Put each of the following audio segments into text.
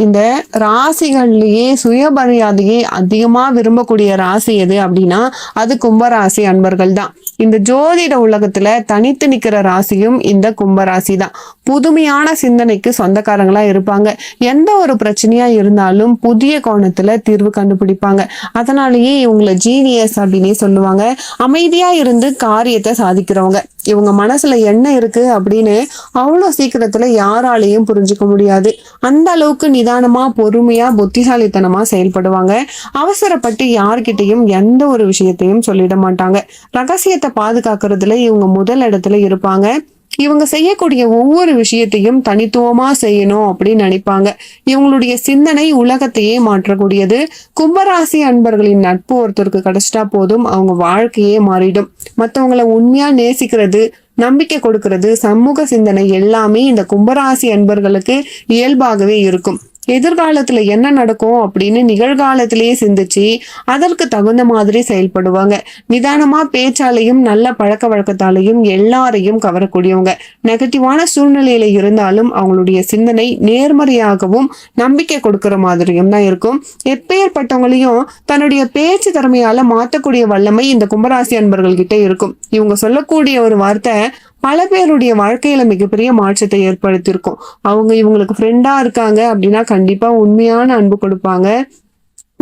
இந்த ராசிகள்லேயே சுயமரியாதையை அதிகமாக விரும்பக்கூடிய ராசி எது அப்படின்னா அது கும்பராசி அன்பர்கள் தான் இந்த ஜோதிட உலகத்துல தனித்து நிக்கிற ராசியும் இந்த கும்பராசி தான் புதுமையான சிந்தனைக்கு சொந்தக்காரங்களா இருப்பாங்க. எந்த ஒரு பிரச்சனையா இருந்தாலும் புதிய கோணத்துல தீர்வு கண்டுபிடிப்பாங்க. அதனாலேயே இவங்களை ஜீனியஸ் அப்படின்னே சொல்லுவாங்க. அமைதியா இருந்து காரியத்தை சாதிக்கிறவங்க. இவங்க மனசுல என்ன இருக்கு அப்படின்னு அவ்வளோ சீக்கிரத்துல யாராலையும் புரிஞ்சுக்க முடியாது. அந்த அளவுக்கு நிதானமா பொறுமையா புத்திசாலித்தனமா செயல்படுவாங்க. அவசரப்பட்டு யார்கிட்டையும் எந்த ஒரு விஷயத்தையும் சொல்லிட மாட்டாங்க. ரகசியத்தை பாதுகாக்கிறதுல இவங்க முதல் இடத்துல இருப்பாங்க. இவங்க செய்யக்கூடிய ஒவ்வொரு விஷயத்தையும் தனித்துவமா செய்யணும் அப்படின்னு நினைப்பாங்க. இவங்களுடைய சிந்தனை உலகத்தையே மாற்றக்கூடியது. கும்பராசி அன்பர்களின் நட்பு ஒருத்தருக்கு கிடைச்சிட்டா போதும் அவங்க வாழ்க்கையே மாறிடும். மற்றவங்களை உண்மையா நேசிக்கிறது நம்பிக்கை கொடுக்கிறது சமூக சிந்தனை எல்லாமே இந்த கும்பராசி அன்பர்களுக்கு இயல்பாகவே இருக்கும். எதிர்காலத்துல என்ன நடக்கும் அப்படின்னு நிகழ்காலத்திலேயே சிந்திச்சு அதற்கு தகுந்த மாதிரி செயல்படுவாங்க. நிதானமா பேச்சாலையும் நல்ல பழக்க வழக்கத்தாலையும் எல்லாரையும் கவரக்கூடியவங்க. நெகட்டிவான சூழ்நிலையில இருந்தாலும் அவங்களுடைய சிந்தனை நேர்மறையாகவும் நம்பிக்கை கொடுக்கிற மாதிரியும் தான் இருக்கும். எப்பேற்பட்டவங்களையும் தன்னுடைய பேச்சு திறமையால மாற்றக்கூடிய வல்லமை இந்த கும்பராசி அன்பர்கள் கிட்ட இருக்கும். இவங்க சொல்லக்கூடிய ஒரு வார்த்தை பல பேருடைய வாழ்க்கையில மிகப்பெரிய மாற்றத்தை ஏற்படுத்தியிருக்கும். அவங்க இவங்களுக்கு ஃப்ரெண்டா இருக்காங்க அப்படின்னா கண்டிப்பா உண்மையான அன்பு கொடுப்பாங்க.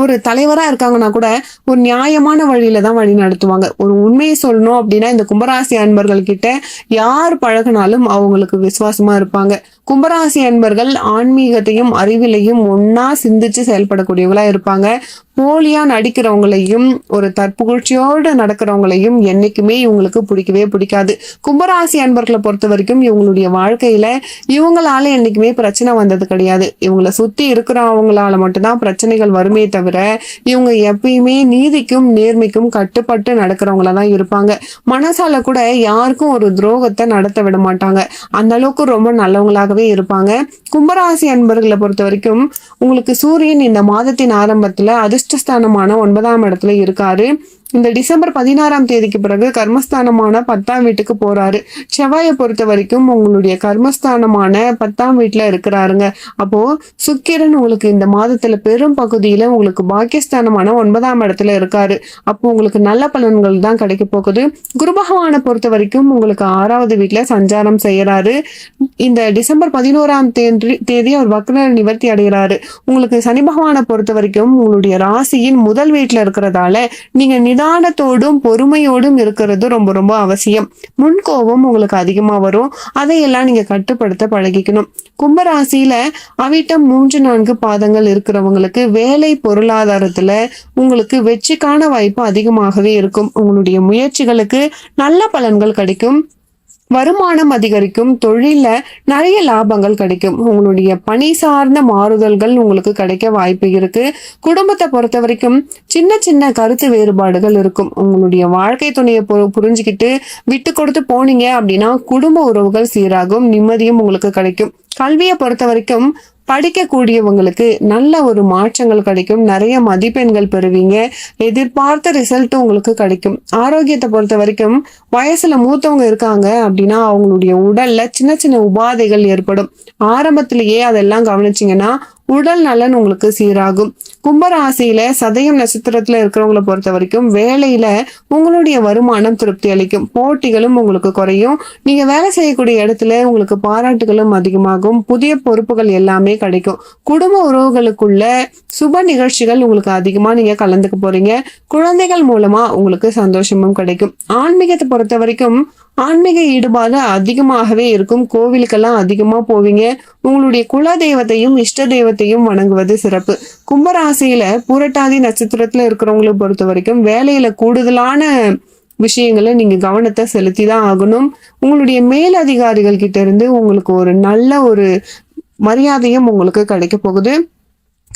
ஒரு தலைவரா இருக்காங்கன்னா கூட ஒரு நியாயமான வழியில தான் வழி நடத்துவாங்க. ஒரு உண்மையை சொல்லணும் அப்படின்னா இந்த கும்பராசி அன்பர்கள் கிட்ட யார் பழகினாலும் அவங்களுக்கு விசுவாசமா இருப்பாங்க. கும்பராசி அன்பர்கள் ஆன்மீகத்தையும் அறிவிலையும் ஒன்னா சிந்திச்சு செயல்படக்கூடியவங்களா இருப்பாங்க. போலியா நடிக்கிறவங்களையும் ஒரு தற்புகழ்ச்சியோடு நடக்கிறவங்களையும் என்னைக்குமே இவங்களுக்கு பிடிக்கவே பிடிக்காது. கும்பராசி அன்பர்களை பொறுத்த வரைக்கும் இவங்களுடைய வாழ்க்கையில இவங்களால என்னைக்குமே பிரச்சனை வந்தது கிடையாது. இவங்களை சுத்தி இருக்கிறவங்களால மட்டும்தான் பிரச்சனைகள் வருமே தவிர இவங்க எப்பயுமே நீதிக்கும் நேர்மைக்கும் கட்டுப்பட்டு நடக்கிறவங்களா தான் இருப்பாங்க. மனசால கூட யாருக்கும் ஒரு துரோகத்தை நடத்த விட மாட்டாங்க. அந்த அளவுக்கு ரொம்ப நல்லவங்களாகவே இருப்பாங்க. கும்பராசி அன்பர்களை பொறுத்த வரைக்கும் உங்களுக்கு சூரியன் இந்த மாதத்தின் ஆரம்பத்துல அதிர்ஷ்டஸ்தானமான ஒன்பதாம் இடத்துல இருக்காரு. இந்த டிசம்பர் பதினாறாம் தேதிக்கு பிறகு கர்மஸ்தானமான பத்தாம் வீட்டுக்கு போறாரு. செவ்வாயை பொறுத்த வரைக்கும் உங்களுடைய கர்மஸ்தானமான பத்தாம் வீட்டுல இருக்கிறாருங்க. அப்போ சுக்கிரன் உங்களுக்கு இந்த மாதத்துல பெரும் பகுதியில உங்களுக்கு பாக்கியஸ்தானமான ஒன்பதாம் இடத்துல இருக்காரு. அப்போ உங்களுக்கு நல்ல பலன்கள் தான் கிடைக்க போகுது. குரு பகவானை பொறுத்த வரைக்கும் உங்களுக்கு ஆறாவது வீட்டுல சஞ்சாரம் செய்யறாரு. இந்த டிசம்பர் பதினோராம் தேதி தேதி அவர் வக்ர நிவர்த்தி அடைகிறாரு உங்களுக்கு சனி பகவானை பொறுத்த வரைக்கும் உங்களுடைய ராசியின் முதல் வீட்டுல இருக்கிறதால நீங்க நிதானத்தோடும் பொறுமையோடும் இருக்கிறது ரொம்ப ரொம்ப அவசியம். முன்கோபம் உங்களுக்கு அதிகமா வரும். அதையெல்லாம் நீங்க கட்டுப்படுத்த பழகிக்கணும். கும்பராசியில அவிட்டம் மூன்று நான்கு பாதங்கள் இருக்கிறவங்களுக்கு வேலை பொருளாதாரத்துல உங்களுக்கு வெற்றிக்கான வாய்ப்பு அதிகமாகவே இருக்கும். உங்களுடைய முயற்சிகளுக்கு நல்ல பலன்கள் கிடைக்கும். வருமானம் அதிகரிக்கும் தொழில நிறைய லாபங்கள் கிடைக்கும். உங்களுடைய பணி சார்ந்த மாறுதல்கள் உங்களுக்கு கிடைக்க வாய்ப்பு இருக்கு. குடும்பத்தை பொறுத்த வரைக்கும் சின்ன சின்ன கருத்து வேறுபாடுகள் இருக்கும். உங்களுடைய வாழ்க்கை துணையை பு- புரிஞ்சுக்கிட்டு விட்டு கொடுத்து போனீங்க அப்படின்னா குடும்ப உறவுகள் சீராகும் நிம்மதியும் உங்களுக்கு கிடைக்கும். கல்வியை பொறுத்த வரைக்கும் படிக்கக்கூடியவங்களுக்கு நல்ல ஒரு மாற்றங்கள் கிடைக்கும். நிறைய மதிப்பெண்கள் பெறுவீங்க. எதிர்பார்த்த ரிசல்ட் உங்களுக்கு கிடைக்கும். ஆரோக்கியத்தை பொறுத்த வரைக்கும் வயசுல மூத்தவங்க இருக்காங்க அப்படின்னா அவங்களுடைய உடல்ல சின்ன சின்ன உபாதைகள் ஏற்படும். ஆரம்பத்திலேயே அதெல்லாம் கவனிச்சிங்கன்னா உடல் நலன் உங்களுக்கு சீராகும். கும்பராசியில சதயம் நட்சத்திரத்துல இருக்கிறவங்கள பொறுத்த வரைக்கும் வேலையில உங்களுடைய வருமானம் திருப்தி அளிக்கும். போட்டிகளும் உங்களுக்கு குறையும். நீங்க வேலை செய்யக்கூடிய இடத்துல உங்களுக்கு பாராட்டுகளும் அதிகமாகும். புதிய பொறுப்புகள் எல்லாமே கிடைக்கும். குடும்ப உறவுகளுக்குள்ள சுப நிகழ்ச்சிகள் உங்களுக்கு அதிகமா நீங்க கலந்துக்க போறீங்க. குழந்தைகள் மூலமா உங்களுக்கு சந்தோஷமும் கிடைக்கும். ஆன்மீகத்தை பொறுத்த வரைக்கும் ஆன்மீக ஈடுபாடு அதிகமாகவே இருக்கும். கோவிலுக்கெல்லாம் அதிகமா போவீங்க. உங்களுடைய குல தெய்வத்தையும் இஷ்ட தெய்வத்தையும் வணங்குவது சிறப்பு. கும்பராசியில பூரட்டாதி நட்சத்திரத்துல இருக்கிறவங்களை பொறுத்த வரைக்கும் வேலையில கூடுதலான விஷயங்களை நீங்க கவனத்தை செலுத்தி தான் ஆகணும். உங்களுடைய மேலதிகாரிகள் கிட்ட இருந்து உங்களுக்கு ஒரு நல்ல ஒரு மரியாதையும் உங்களுக்கு கிடைக்க போகுது.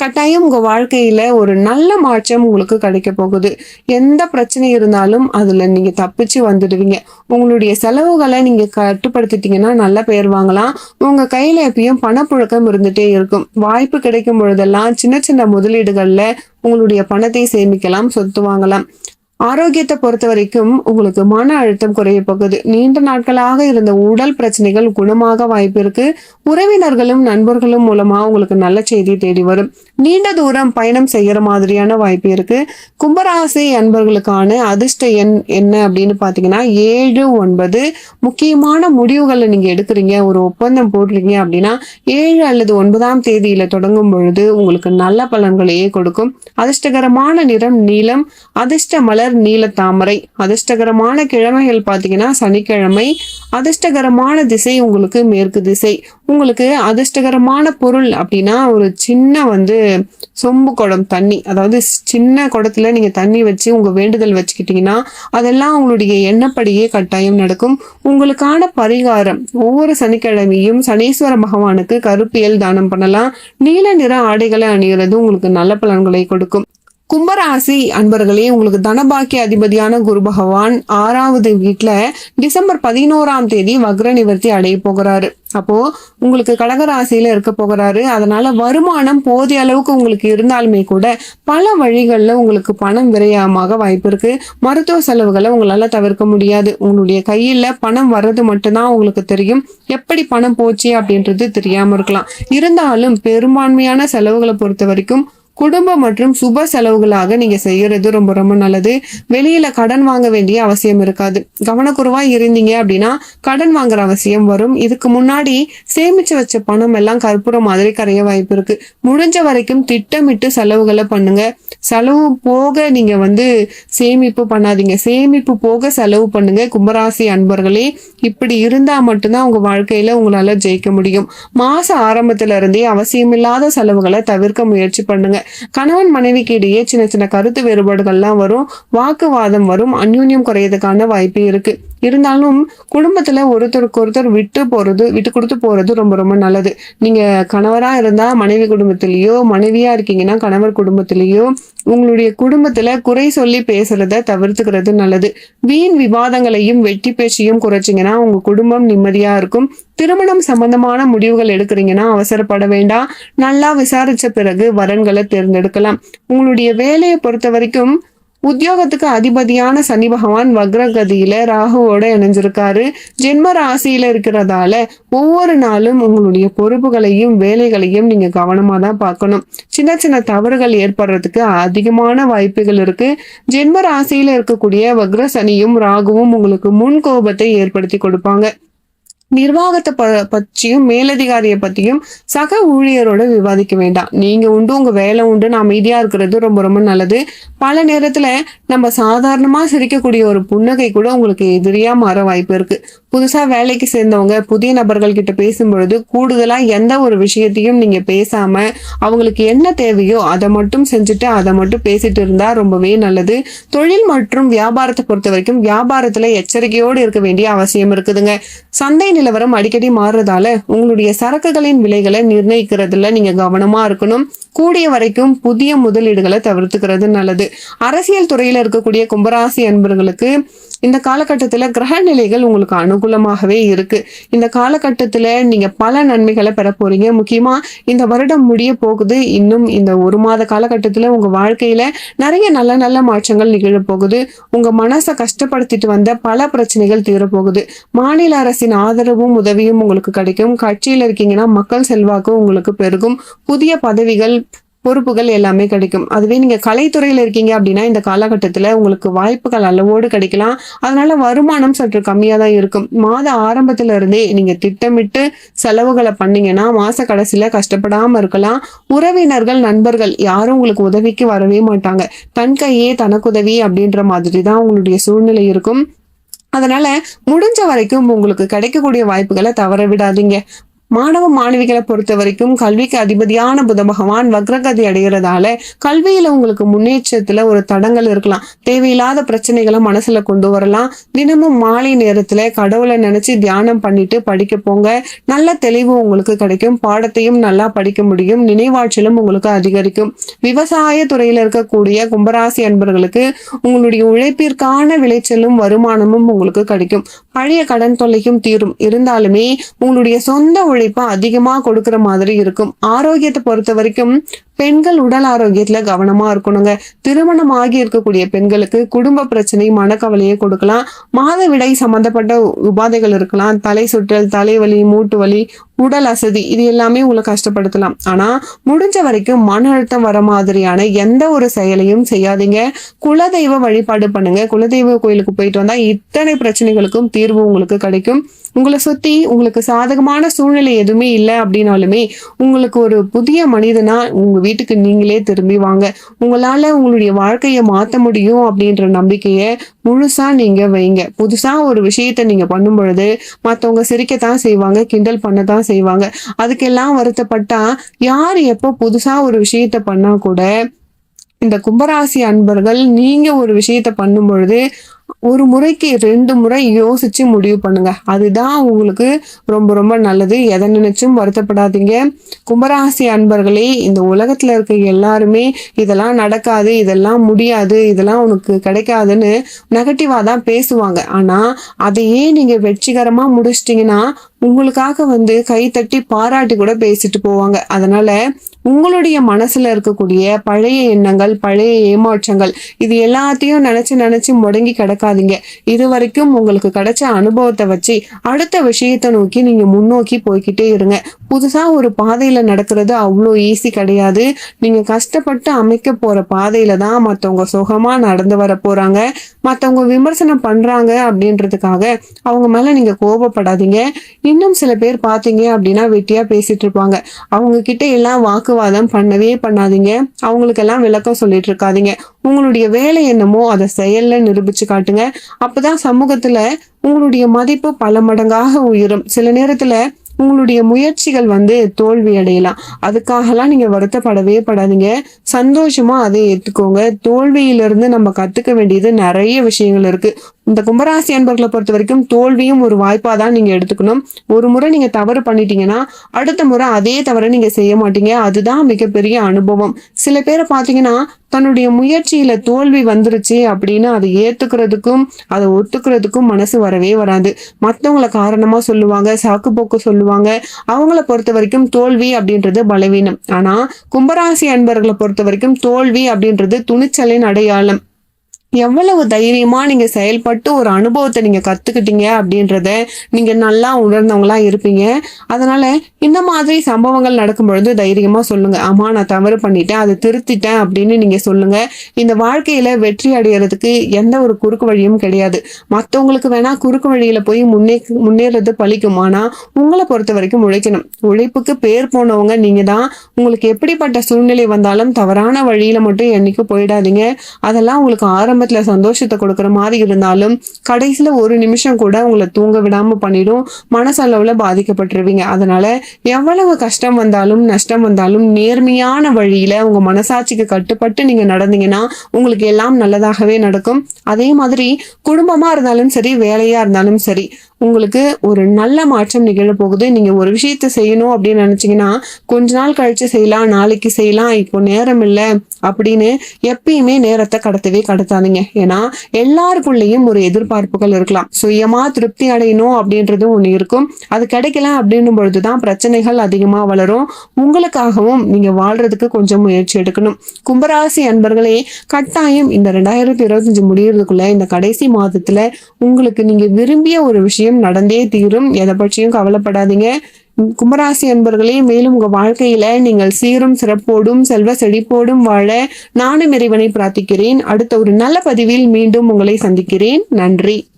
கட்டாயம் உங்க வாழ்க்கையில ஒரு நல்ல மாற்றம் உங்களுக்கு கிடைக்க போகுது. எந்த பிரச்சனை இருந்தாலும் அதுல நீங்க தப்பிச்சு வந்துடுவீங்க. உங்களுடைய செலவுகளை நீங்க கட்டுப்படுத்திட்டீங்கன்னா நல்ல பெயர் வாங்கலாம். உங்க கையில எப்பயும் பணப்புழக்கம் இருந்துட்டே இருக்கும். வாய்ப்பு கிடைக்கும் பொழுதெல்லாம் சின்ன சின்ன முதலீடுகள்ல உங்களுடைய பணத்தை சேமிக்கலாம் சொத்து வாங்கலாம். ஆரோக்கியத்தை பொறுத்த வரைக்கும் உங்களுக்கு மன அழுத்தம் குறைய போகுது. நீண்ட நாட்களாக இருந்த உடல் பிரச்சனைகள் குணமாக வாய்ப்பு இருக்கு. உறவினர்களும் நண்பர்களும் மூலமா உங்களுக்கு நல்ல செய்தி தேடி வரும். நீண்ட தூரம் பயணம் செய்யற மாதிரியான வாய்ப்பு இருக்கு. கும்பராசி அன்பர்களுக்கான அதிர்ஷ்ட எண் என்ன அப்படின்னு பாத்தீங்கன்னா ஏழு ஒன்பது. முக்கியமான முடிவுகளை நீங்க எடுக்கிறீங்க ஒரு ஒப்பந்தம் போடுறீங்க அப்படின்னா ஏழு அல்லது ஒன்பதாம் தேதியில தொடங்கும் பொழுது உங்களுக்கு நல்ல பலன்களையே கொடுக்கும். அதிர்ஷ்டகரமான நிறம் நீளம் அதிர்ஷ்ட மலர் நீல தாமரை. அதிர்ஷ்டகரமான கிழமைகள் பார்த்தீங்கன்னா சனிக்கிழமை. அதிர்ஷ்டகரமான திசை உங்களுக்கு மேற்கு திசை. உங்களுக்கு அதிர்ஷ்டகரமான பொருள் அப்படின்னா ஒரு சின்ன வந்து சொம்பு குடம் தண்ணி. அதாவது சின்ன குடத்துல நீங்க தண்ணி வச்சு உங்க வேண்டுதல் வச்சுக்கிட்டீங்கன்னா அதெல்லாம் உங்களுடைய எண்ணப்படியே கட்டாயம் நடக்கும். உங்களுக்கான பரிகாரம். ஒவ்வொரு சனிக்கிழமையும் சனீஸ்வர பகவானுக்கு கருப்பியல் தானம் பண்ணலாம். நீல நிற ஆடைகளை அணிகிறது உங்களுக்கு நல்ல பலன்களை கொடுக்கும். கும்பராசி அன்பர்களே உங்களுக்கு தனபாக்கிய அதிபதியான குரு பகவான் ஆறாவது வீட்டுல டிசம்பர் பதினோராம் தேதி வக்ர நிவர்த்தி அடைய போகிறாரு. அப்போ உங்களுக்கு கடகராசியில இருக்க போகிறாரு. அதனால வருமானம் போதிய அளவுக்கு உங்களுக்கு இருந்தாலுமே கூட பல வழிகளில் உங்களுக்கு பணம் விரயமாக வாய்ப்பு இருக்கு. மருத்துவ செலவுகளை உங்களால தவிர்க்க முடியாது. உங்களுடைய கையில பணம் வர்றது மட்டும்தான் உங்களுக்கு தெரியும். எப்படி பணம் போச்சு அப்படின்றது தெரியாம இருக்கலாம். இருந்தாலும் பெரும்பான்மையான செலவுகளை பொறுத்த வரைக்கும் குடும்பம் மற்றும் சுப செலவுகளாக நீங்க செய்யறது ரொம்ப ரொம்ப நல்லது. வெளியில கடன் வாங்க வேண்டிய அவசியம் இருக்காது. கவனக்குறைவா இருந்தீங்க அப்படின்னா கடன் வாங்குற அவசியம் வரும். இதுக்கு முன்னாடி சேமிச்சு வச்ச பணம் எல்லாம் கற்பூரம் மாதிரி கரைய வாய்ப்பு இருக்கு. முடிஞ்ச வரைக்கும் திட்டமிட்டு செலவுகளை பண்ணுங்க. செலவு போக நீங்க வந்து சேமிப்பு பண்ணாதீங்க. சேமிப்பு போக செலவு பண்ணுங்க. கும்பராசி அன்பர்களே இப்படி இருந்தா மட்டும்தான் உங்க வாழ்க்கையில உங்களால ஜெயிக்க முடியும். மாச ஆரம்பத்துல இருந்தே அவசியமில்லாத செலவுகளை தவிர்க்க முயற்சி பண்ணுங்க. கணவன் மனைவிக்கு இடையே சின்ன சின்ன கருத்து வேறுபாடுகள்லாம் வரும். வாக்குவாதம் வரும். அந்யூன்யம் குறையதுக்கான வாய்ப்பு இருக்கு. இருந்தாலும் குடும்பத்துல ஒருத்தருக்கு ஒருத்தர் விட்டு போறது விட்டு கொடுத்து போறது ரொம்ப ரொம்ப நல்லது. நீங்க கணவரா இருந்தா மனைவி குடும்பத்திலயோ மனைவியா இருக்கீங்கன்னா கணவர் குடும்பத்திலயோ உங்களுடைய குடும்பத்துல குறை சொல்லி பேசுறத தவிர்த்துக்கிறது நல்லது. வீண் விவாதங்களையும் வெட்டி பேச்சையும் குறைச்சிங்கன்னா உங்க குடும்பம் நிம்மதியா இருக்கும். திருமணம் சம்பந்தமான முடிவுகள் எடுக்கிறீங்கன்னா அவசரப்பட வேண்டாம். நல்லா விசாரிச்ச பிறகு வரன்களை தேர்ந்தெடுக்கலாம். உங்களுடைய வேலையை பொறுத்த வரைக்கும் உத்தியோகத்துக்கு அதிபதியான சனி பகவான் வக்ரகதியில ராகுவோட இணைஞ்சிருக்காரு. ஜென்ம ராசியில இருக்கிறதால ஒவ்வொரு நாளும் உங்களுடைய பொறுப்புகளையும் வேலைகளையும் நீங்க கவனமா தான் பார்க்கணும். சின்ன சின்ன தவறுகள் ஏற்படுறதுக்கு அதிகமான வாய்ப்புகள் இருக்கு. ஜென்ம ராசியில இருக்கக்கூடிய வக்ர சனியும் ராகுவும் உங்களுக்கு முன் கோபத்தை ஏற்படுத்தி கொடுப்பாங்க. நிர்வாகத்தை ப பற்றியும் மேலதிகாரியை பற்றியும் சக ஊழியரோட விவாதிக்க வேண்டாம். நீங்க உண்டு உங்க வேலை உண்டு நான் அமைதியா இருக்கிறது ரொம்ப ரொம்ப நல்லது. பல நேரத்துல நம்ம சாதாரணமாக சிரிக்கக்கூடிய ஒரு புன்னகை கூட உங்களுக்கு எதிரியாக மாற வாய்ப்பு இருக்கு. புதுசாக வேலைக்கு சேர்ந்தவங்க புதிய நபர்கள் கிட்ட பேசும்பொழுது கூடுதலாக எந்த ஒரு விஷயத்தையும் நீங்கள் பேசாமல் அவங்களுக்கு என்ன தேவையோ அதை மட்டும் செஞ்சுட்டு அதை மட்டும் பேசிட்டு இருந்தால் ரொம்பவே நல்லது. தொழில் மற்றும் வியாபாரத்தை பொறுத்த வரைக்கும் வியாபாரத்தில் எச்சரிக்கையோடு இருக்க வேண்டிய அவசியம் இருக்குதுங்க. சந்தை நிலவரம் அடிக்கடி மாறுறதால உங்களுடைய சரக்குகளின் விலைகளை நிர்ணயிக்கிறதுல நீங்கள் கவனமாக இருக்கணும். கூடிய வரைக்கும் புதிய முதலீடுகளை தவிர்த்துக்கிறது நல்லது. அரசியல் துறையில இருக்கக்கூடிய கும்பராசி அன்பர்களுக்கு இந்த காலகட்டத்தில் கிரக நிலைகள் உங்களுக்கு அனுகூலமாகவே இருக்கு. இந்த காலகட்டத்தில் நீங்க பல நன்மைகளை பெற போறீங்க. முக்கியமா இந்த வருடம் முடிய போகுது. இன்னும் இந்த ஒரு மாத காலகட்டத்தில் உங்க வாழ்க்கையில நிறைய நல்ல நல்ல மாற்றங்கள் நிகழ போகுது. உங்க மனசை கஷ்டப்படுத்திட்டு வந்த பல பிரச்சனைகள் தீரப்போகுது. மாநில அரசின் ஆதரவும் உதவியும் உங்களுக்கு கிடைக்கும். கட்சியில் இருக்கீங்கன்னா மக்கள் செல்வாக்கு உங்களுக்கு பெருகும். புதிய பதவிகள் பொறுப்புகள் எல்லாமே கிடைக்கும். அதுவே நீங்க கலைத்துறையில இருக்கீங்க அப்படின்னா இந்த காலகட்டத்துல உங்களுக்கு வாய்ப்புகள் அளவோடு கிடைக்கலாம். அதனால வருமானம் சற்று கம்மியா தான் இருக்கும். மாத ஆரம்பத்துல இருந்தே நீங்க திட்டமிட்டு செலவுகளை பண்ணீங்கன்னா மாச கடைசியில கஷ்டப்படாம இருக்கலாம். உறவினர்கள் நண்பர்கள் யாரும் உங்களுக்கு உதவிக்கு வரவே மாட்டாங்க. தன் கையே தனக்குதவி அப்படின்ற மாதிரி தான் உங்களுடைய சூழ்நிலை இருக்கும். அதனால முடிஞ்ச வரைக்கும் உங்களுக்கு கிடைக்கக்கூடிய வாய்ப்புகளை தவற விடாதீங்க. மாணவ மாணவிகளை பொறுத்த வரைக்கும் கல்விக்கு அதிபதியான புத பகவான் வக்ரகதி அடைகிறதால கல்வியில உங்களுக்கு முன்னேற்றத்துல ஒரு தடங்கள் இருக்கலாம். தேவையில்லாத பிரச்சனைகளை மனசுல கொண்டு வரலாம். தினமும் மாலை நேரத்துல கடவுளை நினைச்சு தியானம் பண்ணிட்டு படிக்க போங்க. நல்ல தெளிவு உங்களுக்கு கிடைக்கும். பாடத்தையும் நல்லா படிக்க முடியும். நினைவாற்றலும் உங்களுக்கு அதிகரிக்கும். விவசாய துறையில இருக்கக்கூடிய கும்பராசி அன்பர்களுக்கு உங்களுடைய உழைப்பிற்கான விளைச்சலும் வருமானமும் உங்களுக்கு கிடைக்கும். பழைய கடன் தொல்லையும் தீரும். இருந்தாலுமே உங்களுடைய சொந்த உழைப்பை அதிகமா கொடுக்கிற மாதிரி இருக்கும். ஆரோக்கியத்தை பொறுத்த வரைக்கும் பெண்கள் உடல் ஆரோக்கியத்துல கவனமா இருக்கணுங்க. திருமணம் ஆகி இருக்கக்கூடிய பெண்களுக்கு குடும்ப பிரச்சனை மனக்கவலையை கொடுக்கலாம். மாதவிடை சம்பந்தப்பட்ட உபாதைகள் இருக்கலாம். தலை சுற்றல் தலைவலி மூட்டு வலி உடல் அசதி இது எல்லாமே உங்களை கஷ்டப்படுத்தலாம். ஆனா முடிஞ்ச வரைக்கும் மன அழுத்தம் வர மாதிரியான எந்த ஒரு செயலையும் செய்யாதீங்க. குலதெய்வ வழிபாடு பண்ணுங்க. குலதெய்வ கோயிலுக்கு போயிட்டு வந்தா இத்தனை பிரச்சனைகளுக்கும் தீர்வு உங்களுக்கு கிடைக்கும். உங்களை சுத்தி உங்களுக்கு சாதகமான சூழ்நிலை எதுவுமே இல்லை அப்படின்னாலுமே உங்களுக்கு ஒரு புதிய மனிதனா உங்க வீட்டுக்கு நீங்களே திரும்பி வாங்க. உங்களால உங்களுடைய வாழ்க்கையை மாத்த முடியும் அப்படின்ற நம்பிக்கையை முழுசா நீங்க வைங்க. புதுசா ஒரு விஷயத்த நீங்க பண்ணும் பொழுது மத்தவங்க சிரிக்கத்தான் செய்வாங்க கிண்டல் பண்ணத்தான் செய்வாங்க. அதுக்கெல்லாம் வருத்தப்பட்டா யார் எப்போ புதுசா ஒரு விஷயத்த பண்ணா கூட இந்த கும்பராசி அன்பர்கள் நீங்க ஒரு விஷயத்த பண்ணும் பொழுது ஒரு முறைக்கு ரெண்டு முறை யோசிச்சு முடிவு பண்ணுங்க. அதுதான் உங்களுக்கு ரொம்ப ரொம்ப நல்லது. எதை நினைச்சும் வருத்தப்படாதீங்க. கும்பராசி அன்பர்களே இந்த உலகத்துல இருக்க எல்லாருமே இதெல்லாம் நடக்காது இதெல்லாம் முடியாது இதெல்லாம் உனக்கு கிடைக்காதுன்னு நெகட்டிவா தான் பேசுவாங்க. ஆனா அதையே நீங்க வெற்றிகரமா முடிச்சிட்டீங்கன்னா உங்களுக்காக வந்து கை தட்டி பாராட்டி கூட பேசிட்டு போவாங்க. அதனால உங்களுடைய மனசுல இருக்கக்கூடிய பழைய எண்ணங்கள் பழைய ஏமாற்றங்கள் இது எல்லாத்தையும் நினைச்சு நினைச்சு முடங்கி மறக்காதீங்க. இது வரைக்கும் உங்களுக்கு கிடைச்ச அனுபவத்தை வச்சு அடுத்த விஷயத்தை நோக்கி நீங்க முன்னோக்கி போய்கிட்டே இருங்க. புதுசாக ஒரு பாதையில் நடக்கிறது அவ்வளோ ஈஸி கிடையாது. நீங்கள் கஷ்டப்பட்டு அமைக்க போகிற பாதையில் தான் மற்றவங்க சுகமாக நடந்து வர போகிறாங்க மற்றவங்க விமர்சனம் பண்ணுறாங்க அப்படின்றதுக்காக அவங்க மேலே நீங்கள் கோபப்படாதீங்க. இன்னும் சில பேர் பார்த்தீங்க அப்படின்னா வெட்டியாக பேசிட்டு இருப்பாங்க. அவங்க கிட்ட எல்லாம் வாக்குவாதம் பண்ணவே பண்ணாதீங்க. அவங்களுக்கெல்லாம் விளக்கம் சொல்லிட்டு இருக்காதீங்க. உங்களுடைய வேலை என்னமோ அதை செயலில் நிரூபித்து காட்டுங்க. அப்பதான் சமூகத்தில் உங்களுடைய மதிப்பு பல மடங்காக உயரும். சில நேரத்தில் உங்களுடைய முயற்சிகள் வந்து தோல்வி அடையலாம். அதுக்காகலாம் நீங்க வருத்தப்படவே படாதீங்க. சந்தோஷமா அதை ஏத்துக்கோங்க. தோல்வியிலிருந்து நம்ம கத்துக்க வேண்டியது நிறைய விஷயங்கள் இருக்கு. இந்த கும்பராசி அன்பர்களை பொறுத்த வரைக்கும் தோல்வியும் ஒரு வாய்ப்பாக தான் நீங்கள் எடுத்துக்கணும். ஒரு முறை நீங்கள் தவறு பண்ணிட்டீங்கன்னா அடுத்த முறை அதே தவறை நீங்கள் செய்ய மாட்டீங்க. அதுதான் மிகப்பெரிய அனுபவம். சில பேரை பார்த்தீங்கன்னா தன்னுடைய முயற்சியில தோல்வி வந்துருச்சு அப்படின்னு அதை ஏத்துக்கிறதுக்கும் அதை ஒத்துக்கிறதுக்கும் மனசு வரவே வராது. மற்றவங்கள காரணமா சொல்லுவாங்க சாக்கு போக்கு சொல்லுவாங்க. அவங்கள பொறுத்த வரைக்கும் தோல்வி அப்படின்றது பலவீனம். ஆனா கும்பராசி அன்பர்களை பொறுத்த வரைக்கும் தோல்வி அப்படின்றது துணிச்சலின் அடையாளம். எவ்வளவு தைரியமா நீங்க செயல்பட்டு ஒரு அனுபவத்தை நீங்க கத்துக்கிட்டீங்க அப்படின்றத நீங்க நல்லா உணர்ந்தவங்களா இருப்பீங்க. அதனால இந்த மாதிரி சம்பவங்கள் நடக்கும் பொழுது தைரியமா சொல்லுங்க. ஆமா நான் தவறு பண்ணிட்டேன் அதை திருத்திட்டேன் அப்படின்னு நீங்க சொல்லுங்க. இந்த வாழ்க்கையில வெற்றி அடையிறதுக்கு எந்த ஒரு குறுக்கு வழியும் கிடையாது. மற்றவங்களுக்கு வேணா குறுக்கு வழியில போய் முன்னே முன்னேறது பழிக்கும். ஆனா உங்களை பொறுத்த வரைக்கும் உழைக்கணும். உழைப்புக்கு பேர் போனவங்க நீங்க தான். உங்களுக்கு எப்படிப்பட்ட சூழ்நிலை வந்தாலும் தவறான வழியில மட்டும் என்னைக்கும் போயிடாதீங்க. அதெல்லாம் உங்களுக்கு ஆரம்ப ஆரம்பத்துல சந்தோஷத்தை கொடுக்குற மாதிரி இருந்தாலும் கடைசியில ஒரு நிமிஷம் கூட உங்களை தூங்க விடாம பண்ணிடும். மனசளவுல பாதிக்கப்பட்டுருவீங்க. அதனால எவ்வளவு கஷ்டம் வந்தாலும் நஷ்டம் வந்தாலும் நேர்மையான வழியில உங்க மனசாட்சிக்கு கட்டுப்பட்டு நீங்க நடந்தீங்கன்னா உங்களுக்கு எல்லாம் நல்லதாகவே நடக்கும். அதே மாதிரி குடும்பமா இருந்தாலும் சரி வேலையா இருந்தாலும் சரி உங்களுக்கு ஒரு நல்ல மாற்றம் நிகழ போகுது. நீங்க ஒரு விஷயத்த செய்யணும் அப்படின்னு நினைச்சீங்கன்னா கொஞ்ச நாள் கழிச்சு செய்யலாம் நாளைக்கு செய்யலாம் இப்போ நேரம் இல்லை அப்படின்னு எப்பயுமே நேரத்தை கடத்தவே கடத்தாதீங்க. ஏன்னா எல்லாருக்குள்ளேயும் ஒரு எதிர்பார்ப்புகள் இருக்கலாம். சுயமா திருப்தி அடையணும் அப்படின்றது ஒன்று இருக்கும். அது கிடைக்கல அப்படின்னும் பொழுதுதான் பிரச்சனைகள் அதிகமாக வளரும். உங்களுக்காகவும் நீங்க வாழ்றதுக்கு கொஞ்சம் முயற்சி எடுக்கணும். கும்பராசி அன்பர்களே கட்டாயம் இந்த ரெண்டாயிரத்தி இருபத்தஞ்சு முடியறதுக்குள்ள இந்த கடைசி மாதத்துல உங்களுக்கு நீங்க விரும்பிய ஒரு விஷயம் நடந்தே தீரும். எதை பற்றியும் கவலைப்படாதீங்க. கும்பராசி அன்பர்களே மேலும் உங்க வாழ்க்கையில நீங்கள் சீரும் சிறப்போடும் செல்வ செழிப்போடும் வாழ நானும் இறைவனை பிரார்த்திக்கிறேன். அடுத்த ஒரு நல்ல பதிவில் மீண்டும் உங்களை சந்திக்கிறேன். நன்றி.